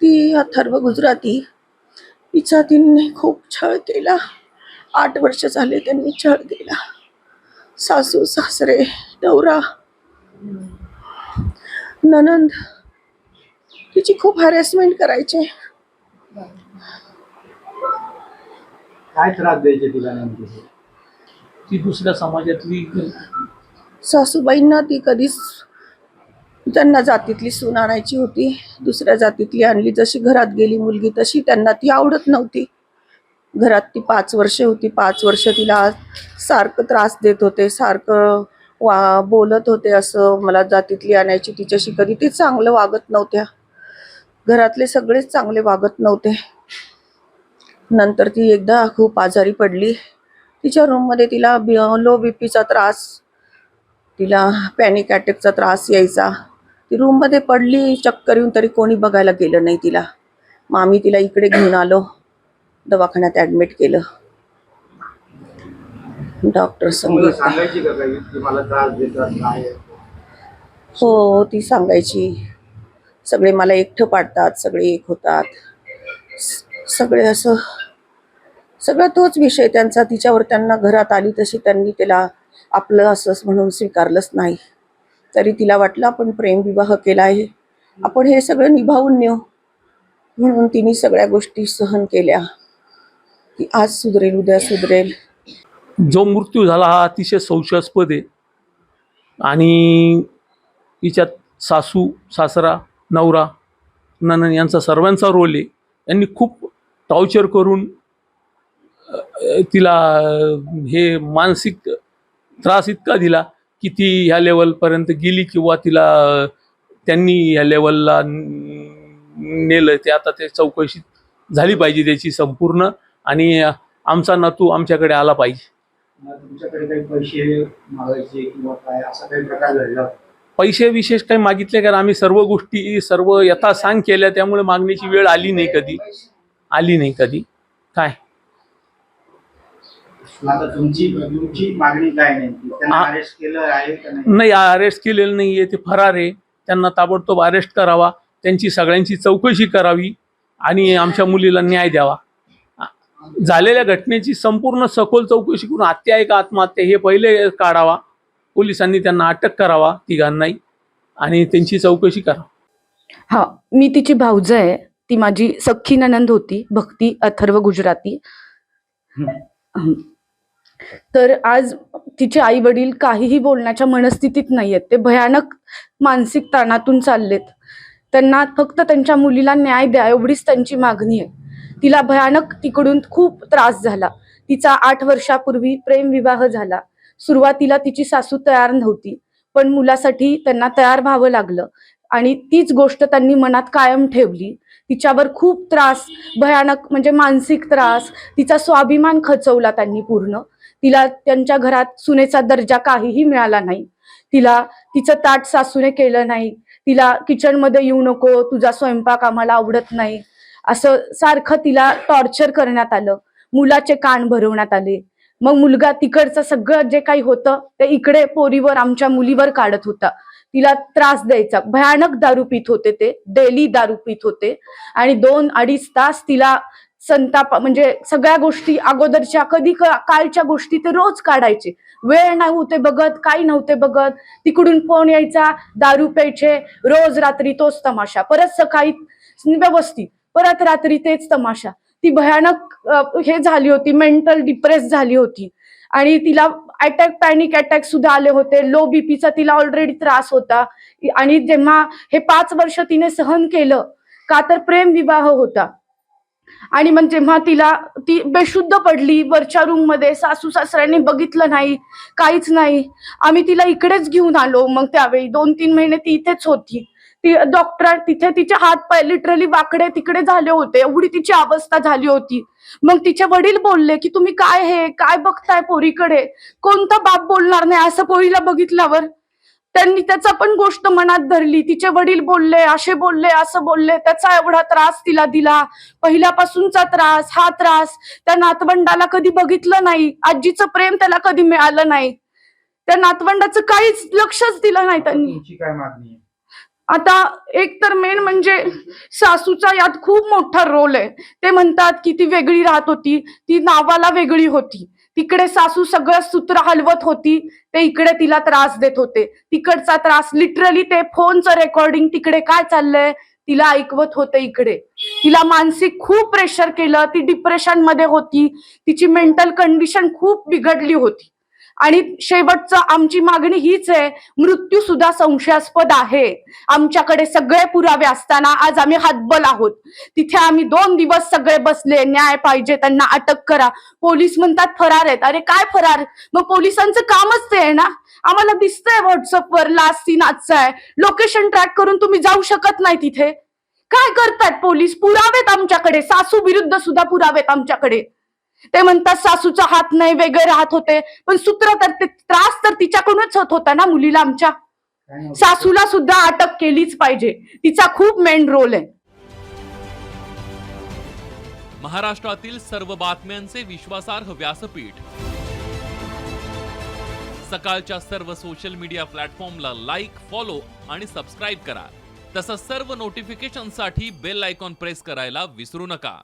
भक्ती अथर्व गुजराती. हिचा तिने खूप छळ केला. आठ वर्ष झाले त्यांनी छळ केला. सासू सासरे नवरा. ननंद तिची खूप हॅरेसमेंट करायचे. काय त्रास द्यायचे तिला नेमके? ती दुसऱ्या समाजातली सासूबाईंना ती कधीच त्यांना जातीतली सून आणायची होती दुसऱ्या जातीतली आणली. जशी घरात गेली मुलगी तशी त्यांना ती आवडत नव्हती. घरात ती पाच वर्षे होती. पाच वर्ष तिला सारखं त्रास देत होते सारखं वा बोलत होते असं. मला जातीतली आणायची तिच्याशी कधी ती चांगलं वागत नव्हत्या. घरातले सगळेच चांगले वागत नव्हते. नंतर ती एकदा खूप आजारी पडली. तिच्या रूममध्ये तिला बी लो बी पीचा त्रास तिला पॅनिक अटॅकचा त्रास यायचा. ती रूममध्ये पडली चक्कर येऊन तरी कोणी बघायला गेलं नाही तिला. मग आम्ही तिला इकडे घेऊन आलो. दवाखान्यात ॲडमिट केलं. डॉक्टर हो ती सांगायची. सगळे मला एकटं पाडतात सगळे एक होतात. सगळे असं सगळा तोच विषय त्यांचा. तिच्यावर त्यांना घरात आली तशी त्यांनी तिला आपलं असंच म्हणून स्वीकारलंच नाही. तरी तिला वाटलं आपण प्रेमविवाह केला आहे. आपण हे सगळं निभावून नेऊ. म्हणून तिने सगळ्या गोष्टी सहन केल्या. की आज सुधरेल उद्या सुधरेल. जो मृत्यू झाला हा अतिशय संशयास्पद आहे. आणि तिच्यात सासू सासरा नवरा ननन यांचा सर्वांचा रोल आहे. यांनी खूप टॉर्चर करून तिला हे मानसिक त्रास इतका दिला. की ती ह्या लेवलपर्यंत गेली किंवा तिला त्यांनी ह्या लेवलला नेलं ते आता ते चौकशी झाली पाहिजे त्याची संपूर्ण. आणि आमचा नातू आमच्याकडे आला पाहिजे. पैसे मागायचे किंवा काय असा काही प्रकार घडला? पैसे विशेष काही मागितले कारण आम्ही सर्व गोष्टी सर्व यथासांग केल्या त्यामुळे मागण्याची वेळ आली नाही कधी. आली नाही कधी. काय? आता तुमची तुमची मागणी काय नेमकी त्यांना आ- अरेस्ट केलं आहे का नाही? नाही अरेस्ट केलेलं नाही आहे ते फरार आहे. त्यांना ताबडतोब अरेस्ट करावा. त्यांची सगळ्यांची चौकशी करावी आणि आमच्या मुलीला न्याय द्यावा. झालेल्या घटनेची संपूर्ण सखोल चौकशी करून हत्या आहे का आत्महत्या हे पहिले काढावा. पोलिसांनी त्यांना अटक करावा तिघांनाही आणि त्यांची चौकशी करावा. हा मी तिची भाऊज आहे. ती माझी सख्खी ननंद होती भक्ती अथर्व गुजराती. तर आज तिचे आई वडील काहीही बोलण्याच्या मनस्थितीत नाहीयेत. ते भयानक मानसिक ताणातून चाललेत. त्यांना फक्त त्यांच्या मुलीला न्याय द्या एवढीच त्यांची मागणी आहे. तिला भयानक तिकडून खूप त्रास झाला. तिचा आठ वर्षापूर्वी प्रेमविवाह झाला. सुरुवातीला तिची सासू तयार नव्हती पण मुलासाठी त्यांना तयार व्हावं लागलं आणि तीच गोष्ट त्यांनी मनात कायम ठेवली. तिच्यावर खूप त्रास भयानक म्हणजे मानसिक त्रास तिचा स्वाभिमान खचवला त्यांनी पूर्ण. तिला त्यांच्या घरात सुनेचा दर्जा काहीही मिळाला नाही. तिला तिचं ताट सासूने केलं नाही. तिला किचनमध्ये येऊ नको तुझा स्वयंपाक आम्हाला आवडत नाही. असं सारखं तिला टॉर्चर करण्यात आलं. मुलाचे कान भरवण्यात आले. मग मुलगा तिकडचं सगळं जे काही होतं ते इकडे पोरीवर आमच्या मुलीवर काढत होता. तिला त्रास द्यायचा. भयानक दारू पित होते ते. डेली दारू पित होते. आणि दोन अडीच तास तिला संताप म्हणजे सगळ्या गोष्टी अगोदरच्या कधी क- कालच्या गोष्टी ते रोज काढायचे. वेळ नव्हते बघत काही नव्हते बघत तिकडून फोन यायचा दारू प्यायचे रोज रात्री तोच तमाशा. परत सकाळी व्यवस्थित परत रात्री तेच तमाशा. ती भयानक हे झाली होती मेंटल डिप्रेस झाली होती. आणि तिला अटॅक पॅनिक अटॅक सुद्धा आले होते. लो बीपीचा तिला ऑलरेडी त्रास होता. आणि जेव्हा हे पाच वर्ष तिने सहन केलं का तर प्रेम विवाह होता. आणि मग जेव्हा तिला ती बेशुद्ध पडली वरच्या रूममध्ये सासू सासऱ्यांनी बघितलं नाही काहीच नाही आम्ही तिला इकडेच घेऊन आलो. मग त्यावेळी दोन तीन महिने ती इथेच होती. ती डॉक्टर तिथे तिचे हात पाय लिटरली वाकडे तिकडे झाले होते. एवढी तिची अवस्था झाली होती. मग तिचे वडील बोलले की तुम्ही काय हे? काय बघताय पोरीकडे? कोणता बाप बोलणार नाही? असं पोरीला बघितल्यावर त्यांनी त्याचा पण गोष्ट मनात धरली. तिचे वडील बोलले असे बोलले असं बोलले. त्याचा एवढा त्रास तिला दिला. पहिल्यापासूनचा त्रास हा त्रास त्या नातवंडाला कधी बघितलं नाही. आजीचं प्रेम त्याला कधी मिळालं नाही. त्या नातवंडाचं काहीच लक्षच दिलं नाही त्यांनी. काय मागणी आता एक तर मेन म्हणजे सासूचा यात खूप मोठा रोल आहे. ते म्हणतात की ती वेगळी राहत होती. ती नावाला वेगळी होती. तिकडे सासू सगळं सूत्र हलवत होती ते इकडे तिला त्रास देत होते. तिकडचा त्रास लिटरली ते फोनचं रेकॉर्डिंग तिकडे काय चाललंय तिला ऐकवत होते इकडे. तिला मानसिक खूप प्रेशर केलं ती डिप्रेशनमध्ये होती तिची मेंटल कंडिशन खूप बिघडली होती. आणि शेवटचं आमची मागणी हीच आहे मृत्यू सुद्धा संशयास्पद आहे. आमच्याकडे सगळे पुरावे असताना आज आम्ही हातबल आहोत. तिथे आम्ही दोन दिवस सगळे बसले न्याय पाहिजे त्यांना अटक करा. पोलीस म्हणतात फरार आहेत. अरे काय फरार? मग पोलिसांचं कामच ते आहे ना? आम्हाला दिसतंय व्हॉट्सअपवर लास्ट सीन आजचा आहे. लोकेशन ट्रॅक करून तुम्ही जाऊ शकत नाही तिथे. काय करतात पोलीस? पुरावेत आमच्याकडे. सासू विरुद्ध सुद्धा पुरावेत आमच्याकडे. ते म्हणतात सासूचा हात नाही वेगळे राहत होते. पण सूत्र तर ते त्रास तर तिच्याकडूनच होत होता ना मुलीला आमच्या? सासूला सुद्धा अटक केलीच पाहिजे. तिचा खूप मेन रोल आहे. महाराष्ट्रातील सर्व बातम्यांचे विश्वासार्ह व्यासपीठ. सकाळच्या सर्व सोशल मीडिया प्लॅटफॉर्मला लाईक फॉलो आणि सबस्क्राईब करा. तसंच सर्व नोटिफिकेशनसाठी बेल आयकॉन प्रेस करायला विसरू नका.